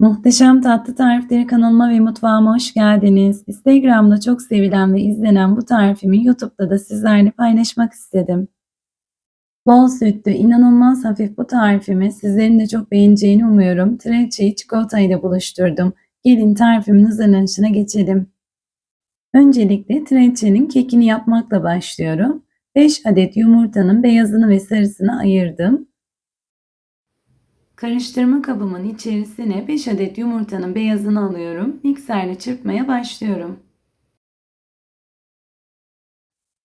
Muhteşem Tatlı Tarifleri kanalıma ve mutfağıma hoş geldiniz. Instagram'da çok sevilen ve izlenen bu tarifimi YouTube'da da sizlerle paylaşmak istedim. Bol sütlü, inanılmaz hafif bu tarifimi sizlerin de çok beğeneceğini umuyorum. Trileçeyi çikolata ile buluşturdum. Gelin tarifimin hazırlanışına geçelim. Öncelikle trileçenin kekini yapmakla başlıyorum. 5 adet yumurtanın beyazını ve sarısını ayırdım. Karıştırma kabımın içerisine 5 adet yumurtanın beyazını alıyorum. Mikserle çırpmaya başlıyorum.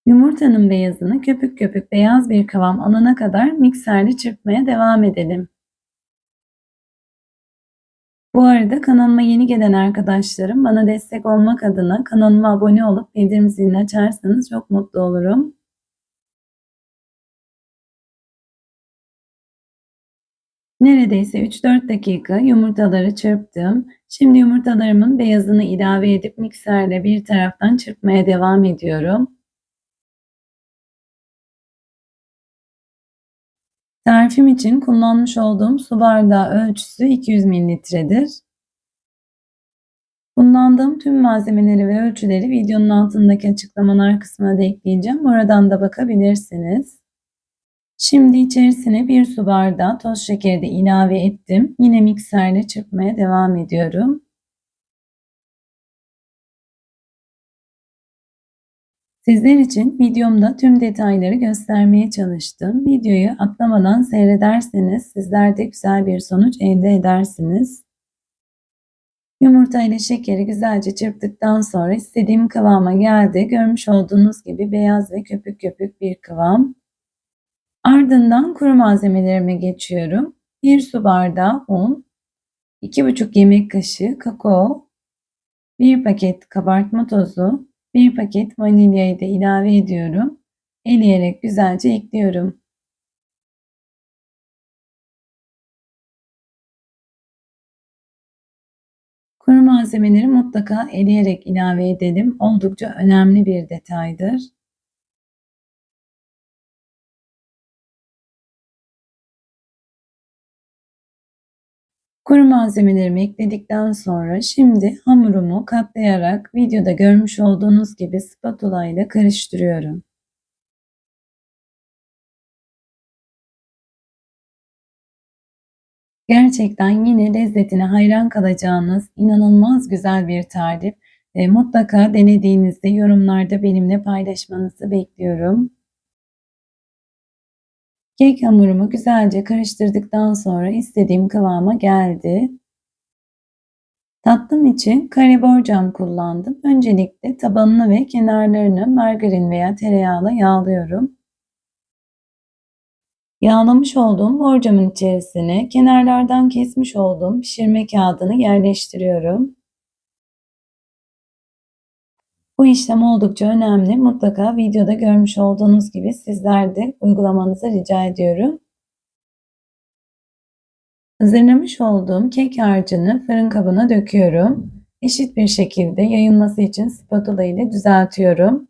Yumurtanın beyazını köpük köpük beyaz bir kıvam alana kadar mikserle çırpmaya devam edelim. Bu arada kanalıma yeni gelen arkadaşlarım bana destek olmak adına kanalıma abone olup bildirim zilini açarsanız çok mutlu olurum. Neredeyse 3-4 dakika yumurtaları çırptım. Şimdi yumurtalarımın beyazını ilave edip mikserle bir taraftan çırpmaya devam ediyorum. Tarifim için kullanmış olduğum su bardağı ölçüsü 200 mililitredir. Kullandığım tüm malzemeleri ve ölçüleri videonun altındaki açıklamalar kısmına da ekleyeceğim. Oradan da bakabilirsiniz. Şimdi içerisine bir su bardağı toz şekeri de ilave ettim. Yine mikserle çırpmaya devam ediyorum. Sizler için videomda tüm detayları göstermeye çalıştım. Videoyu atlamadan seyrederseniz sizler de güzel bir sonuç elde edersiniz. Yumurta ile şekeri güzelce çırptıktan sonra istediğim kıvama geldi. Görmüş olduğunuz gibi beyaz ve köpük köpük bir kıvam. Ardından kuru malzemelerime geçiyorum. 1 su bardağı un, 2,5 yemek kaşığı kakao, 1 paket kabartma tozu, 1 paket vanilyayı da ilave ediyorum. Eleyerek güzelce ekliyorum. Kuru malzemeleri mutlaka eleyerek ilave edelim. Oldukça önemli bir detaydır. Kuru malzemelerimi ekledikten sonra şimdi hamurumu katlayarak videoda görmüş olduğunuz gibi spatula ile karıştırıyorum. Gerçekten yine lezzetine hayran kalacağınız inanılmaz güzel bir tarif. E, mutlaka denediğinizde yorumlarda benimle paylaşmanızı bekliyorum. Kek hamurumu güzelce karıştırdıktan sonra istediğim kıvama geldi. Tatlım için kare borcam kullandım. Öncelikle tabanını ve kenarlarını margarin veya tereyağla yağlıyorum. Yağlamış olduğum borcamın içerisine kenarlardan kesmiş olduğum pişirme kağıdını yerleştiriyorum. Bu işlem oldukça önemli. Mutlaka videoda görmüş olduğunuz gibi sizler de uygulamanızı rica ediyorum. Hazırlamış olduğum kek harcını fırın kabına döküyorum. Eşit bir şekilde yayılması için spatula ile düzeltiyorum.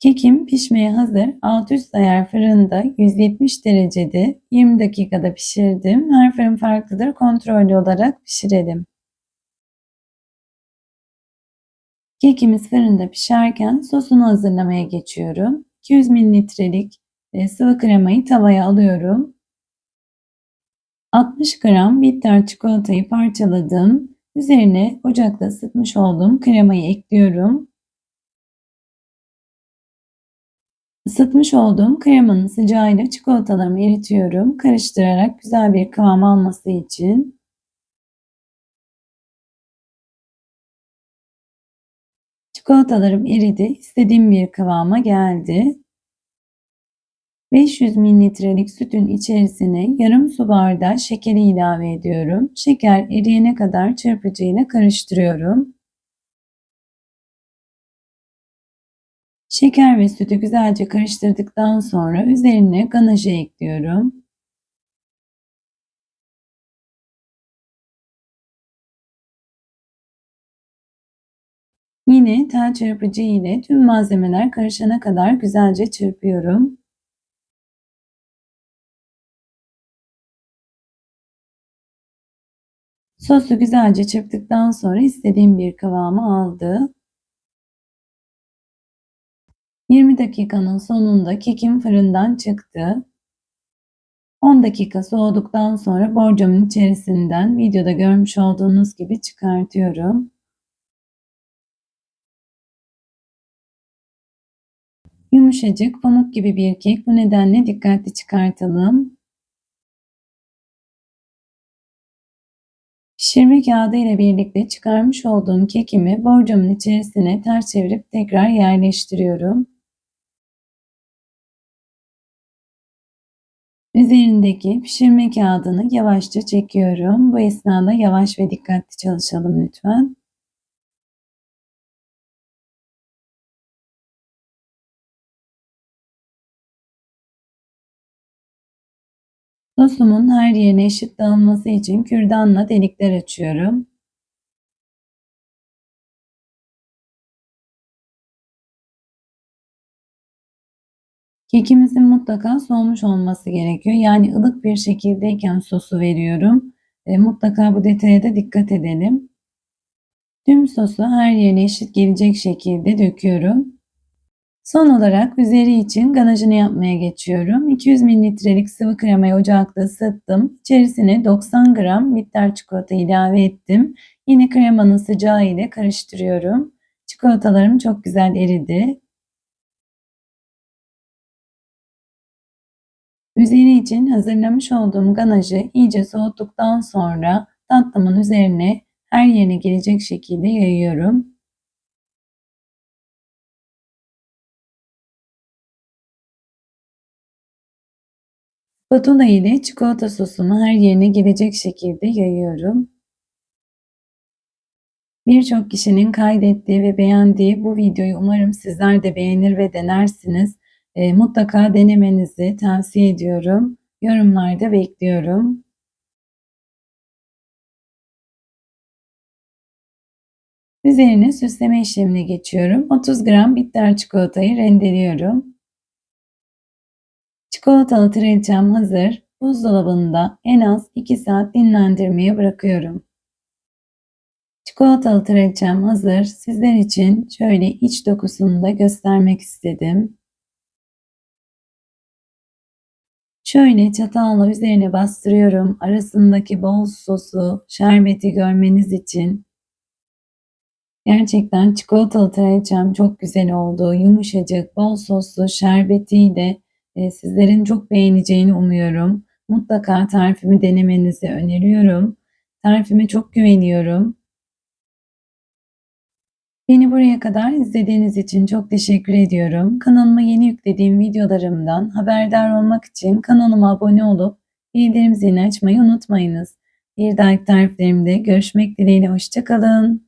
Kekim pişmeye hazır. Alt üst ayar fırında 170 derecede 20 dakikada pişirdim. Her fırın farklıdır. Kontrollü olarak pişirelim. Kekimiz fırında pişerken sosunu hazırlamaya geçiyorum. 200 mililitrelik e, sıvı kremayı tavaya alıyorum. 60 gram bitter çikolatayı parçaladım. Üzerine ocakta ısıtmış olduğum kremayı ekliyorum. Isıtmış olduğum kremanın sıcağıyla çikolatalarımı eritiyorum. Karıştırarak güzel bir kıvam alması için. Çikolatalarım eridi. İstediğim bir kıvama geldi. 500 mililitrelik sütün içerisine yarım su bardağı şekeri ilave ediyorum. Şeker eriyene kadar çırpıcıyla karıştırıyorum. Şeker ve sütü güzelce karıştırdıktan sonra üzerine ganajı ekliyorum. Yine tel çırpıcı ile tüm malzemeler karışana kadar güzelce çırpıyorum. Sosu güzelce çırptıktan sonra istediğim bir kıvamı aldı. 20 dakikanın sonunda kekim fırından çıktı. 10 dakika soğuduktan sonra borcamın içerisinden videoda görmüş olduğunuz gibi çıkartıyorum. Yumuşacık, pamuk gibi bir kek. Bu nedenle dikkatli çıkartalım. Pişirme kağıdı ile birlikte çıkarmış olduğum kekimi borcamın içerisine ters çevirip tekrar yerleştiriyorum. Üzerindeki pişirme kağıdını yavaşça çekiyorum. Bu esnada yavaş ve dikkatli çalışalım lütfen. Sosumun her yerine eşit dağılması için kürdanla delikler açıyorum. Kekimizin mutlaka soğumuş olması gerekiyor. Yani ılık bir şekildeyken sosu veriyorum. E, mutlaka bu detaya da dikkat edelim. Tüm sosu her yerine eşit gelecek şekilde döküyorum. Son olarak üzeri için ganajını yapmaya geçiyorum. 200 mililitrelik sıvı kremayı ocakta ısıttım. İçerisine 90 gram bitter çikolata ilave ettim. Yine kremanın sıcağı ile karıştırıyorum. Çikolatalarım çok güzel eridi. Üzeri için hazırlamış olduğum ganajı iyice soğuttuktan sonra tatlımın üzerine her yerine gelecek şekilde yayıyorum. Spatula ile çikolata sosumu her yerine gelecek şekilde yayıyorum. Birçok kişinin kaydettiği ve beğendiği bu videoyu umarım sizler de beğenir ve denersiniz. E, mutlaka denemenizi tavsiye ediyorum. Yorumlarda bekliyorum. Üzerine süsleme işlemine geçiyorum. 30 gram bitter çikolatayı rendeliyorum. Çikolatalı trileçem hazır. Buzdolabında en az 2 saat dinlendirmeye bırakıyorum. Çikolatalı trileçem hazır. Sizler için şöyle iç dokusunu da göstermek istedim. Şöyle çatalla üzerine bastırıyorum. Arasındaki bol sosu, şerbeti görmeniz için. Gerçekten çikolatalı trileçem çok güzel oldu. Yumuşacık, bol soslu, şerbetiyle e, sizlerin çok beğeneceğini umuyorum. Mutlaka tarifimi denemenizi öneriyorum. Tarifime çok güveniyorum. Beni buraya kadar izlediğiniz için çok teşekkür ediyorum. Kanalıma yeni yüklediğim videolarımdan haberdar olmak için kanalıma abone olup bildirim zilini açmayı unutmayınız. Bir dahaki tariflerimde görüşmek dileğiyle hoşçakalın.